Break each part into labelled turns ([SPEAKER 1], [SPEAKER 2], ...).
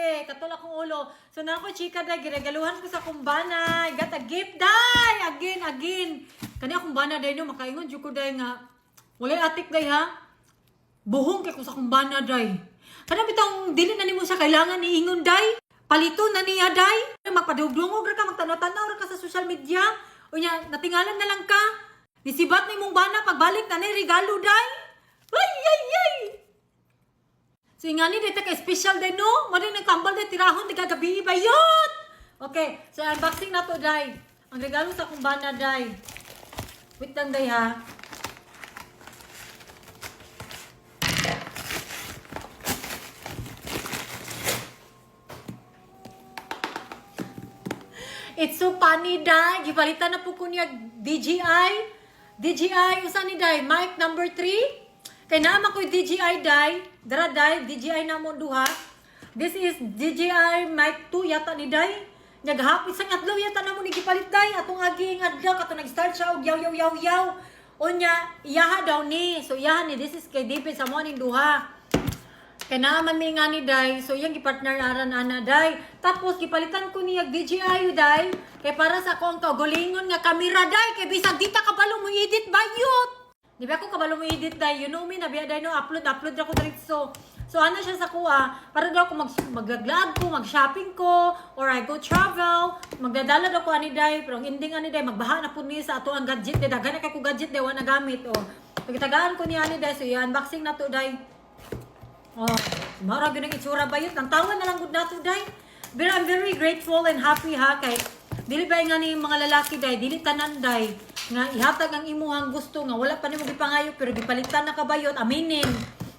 [SPEAKER 1] Okay, katula kong ulo. So na ako chika day giregaluhan ko sa kumbana. Got a gift day. Again, again. Kani akong bana day no makaingon jud ko day nga. Wala atik day ha. Buhong kay ko sa kumbana day. Kana bitong dili na nimo siya kailangan niingon day. Palito na niya day. Magpadugdungog ra ka magtanaw-tanaw ra ka sa social media. Unya natingalan na lang ka. Nisibat ni mong bana pagbalik na ni regalo day. So nga ni dito kay special din no. Mo din kambal din tirahon di kagabi bayot. Okay, so unboxing na to day. Ang regalo sa kumbana day. Wait lang day ha. It's so funny, Day. Gipalitan na po ko niya DJI. DJI, usan ni Day? Mic number 3. Kay naman ko DJI, Day. Dara, Day. DJI na mo duha. This is DJI mic 2 yata ni Day. Naghapit sa ngatlo yata na mo ni gipalit, Day. Atong aging adlaw, kato nag-start siya og yaw, yaw, yaw, yaw. Unya, iyaha daw ni. So, iyaha ni. This is kay David sa mo ning duha. Kaya naman may nga ni Day, so yung gipartner aran ana Day. Tapos gipalitan ko niya DJI Day, kay para sa akong kaugalingon nga kamera Day, kay bisag di ta kabalo mo edit bayot. Di ba ako kabalo mo edit Day, you know me, nabiya Day no, upload, upload ako diretso. So ano siya sa kuha, para daw ako mag mag-vlog ko, mag-shopping ko, or I go travel, magdadala daw ko ani Day, pero ang ending ani Day, magbaha na po niya sa ato ang gadget, Day, daghan na kay ko gadget Day, wala na gamit, oh. Pagkitagaan ko niya ani Day, so i-unboxing na to Day. Oh, mara gyud ang itsura ba yun? Ang tawa na lang gud nato day. But I'm very grateful and happy ha kay dili ba nga ni mga lalaki day, dili tanan day nga ihatag ang imuhang gusto nga wala pa nimo gipangayo pero gipalitan na kabayot aminin.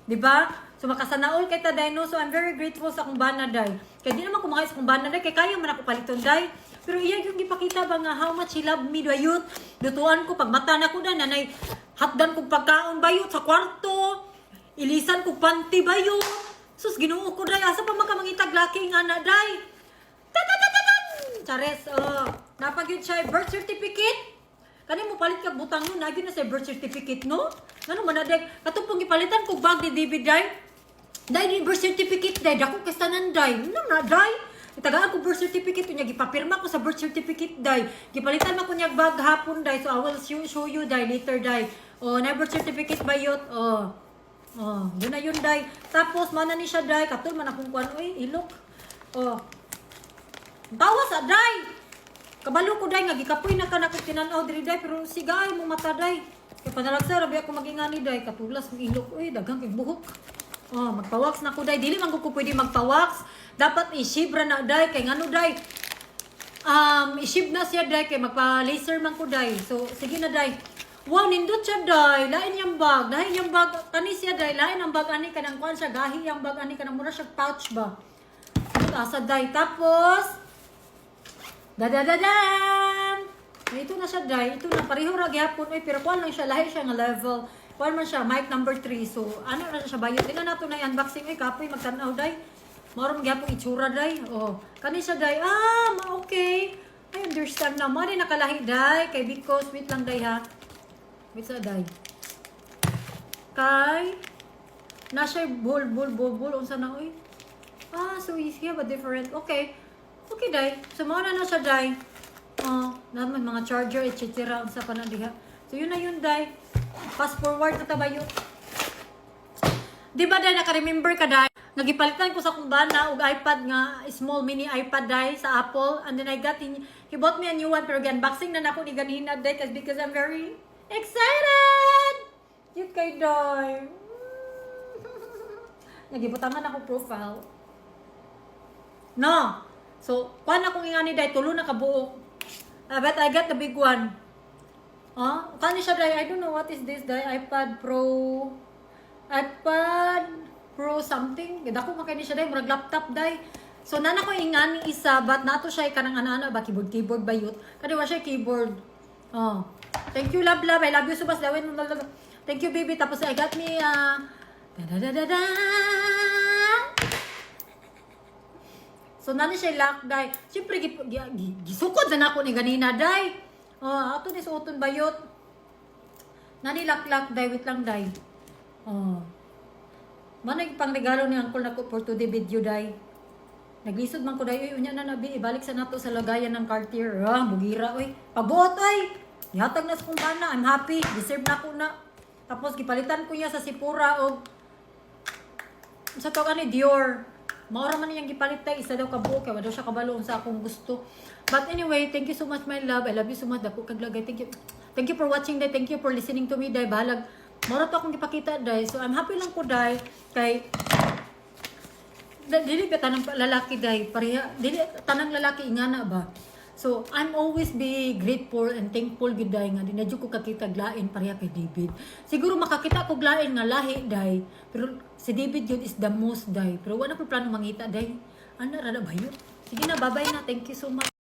[SPEAKER 1] Di ba? So makasanaol kay ta no. So I'm very grateful sa kumbana day. Kay di naman kumakay sa kumbana day kay kayo man ako paliton day. Pero iya yung gipakita ba nga how much he love me dayot. Lutuan ko pag mata na ko da nanay hatdan kog pagkaon bayot sa kwarto. Ilisan ko panty ba yun? Sus, ginuo ko day. Asa pa makamangitag laki nga na day? Chares, oh. Napagyod siya birth certificate. Kani mo palit kag butang no, nagyo na sa birth certificate no? Ngano man na day? Katupong gipalitan kog bag ni David day. Day ni birth certificate day, dako kay tanan day. Nam na day. Itagaan ko birth certificate niya gipapirma ko sa birth certificate day. Gipalitan man ko niya bag hapon day. So I will show, you day later day. Oh, na birth certificate ba yun? Oh. Oh, yun na yun, day. Tapos, mana ni siya, day. Katul man akong kuwan. Uy, ilok. Oh. Tawa sa, day. Kabalo ko, day. Ngagikapoy na ka na kung tinanaw diri, day. Pero sigay mo mata, day. Kaya panalagsa, rabi ako magingani, day. Katulas ng ilok. Uy, dagang kay buhok. Oh, magpawax na ko, day. Dili man ko pwede magpawax. Dapat isibra na, day. Kay ngano, day. Um, isib na siya, day. Kay magpa-laser man ko, day. So, sige na, day. Wow, nindot siya, day. Lain yung bag. Lain yung bag. Kani siya, day. Lain ang bag, ani ka ng kwan siya. Gahi yung bag, ani ka ng mura siya pouch ba. Asa, day. Tapos, dadadadam! Ito na siya, day. Ito na, pareho ra gyapon. Uy, pero kwan lang siya. Lahi siya nga level. Kwan man siya, mic number 3. So, ano na siya bayot. Ila na ito na unboxing. Uy, kapoy, magtanaw, day. Marom gyapon itsura, day. Oh, kani siya, day. Ah, ma- okay. I understand na. Mari nakalahi, day. Kay because, wait lang, day, ha. Wait sa day. Kay na siya bol bol bol unsa na oy. Ah, so is here but different. Okay. Okay day. So mo na na siya day. Oh, naman mga charger etc. unsa pa na diha. So yun na yun day. Fast forward na tabayo. Di ba day naka-remember ka day? Nagipalitan ko sa kumbana og iPad nga small mini iPad day sa Apple and then I got in, he bought me a new one pero unboxing na nako ni ganina day cause because I'm very excited. Cute kay day. Nagibutangan ako profile. No. So, kuan akong ingani day tulo na kabuok. I bet I got the big one. Ah, kani siya day. I don't know what is this day. iPad Pro iPad Pro something. Dako man kay ni siya day murag laptop day. So nana ko ingani isa but nato siya kanang ana-ana ba keyboard keyboard bayot. Kani wa siya keyboard. Oh. Thank you love love. I love you so much. Thank you baby. Tapos I got me uh, da da da da da. So nani siya lock day. Siyempre gi- gi- gi- gisukod na nako ni ganina day. Oh, ato ni suoton bayot. Nani lock lock day wait lang day. Oh. Mana yung pang regalo ni Uncle nako for today video day. Naglisod man ko dahil, uy, unya na nabi, ibalik sa nato sa lagayan ng Cartier. Ah, bugira, uy. Pabuot, uy. Yatag na sa kong. I'm happy. Deserve na ko na. Tapos, gipalitan ko niya sa Sipura o sa to ni Dior. Maura man niyang gipalit tay isa daw ka buok kay daw siya kabalo sa akong gusto. But anyway, thank you so much my love. I love you so much dako kag lagay. Thank you. Thank you for watching day. Thank you for listening to me day. Balag Maura to akong gipakita day. So I'm happy lang ko day kay dili ka tanang lalaki day pareha dili tanang lalaki ingana ba so I'm always be grateful and thankful gid day nga dinadyo ko kakita glain pareha kay David. Siguro makakita ko glain nga lahi day pero si David yun is the most day pero wala ko plano mangita day ana ra na ba yun? Sige na bye bye na. Thank you so much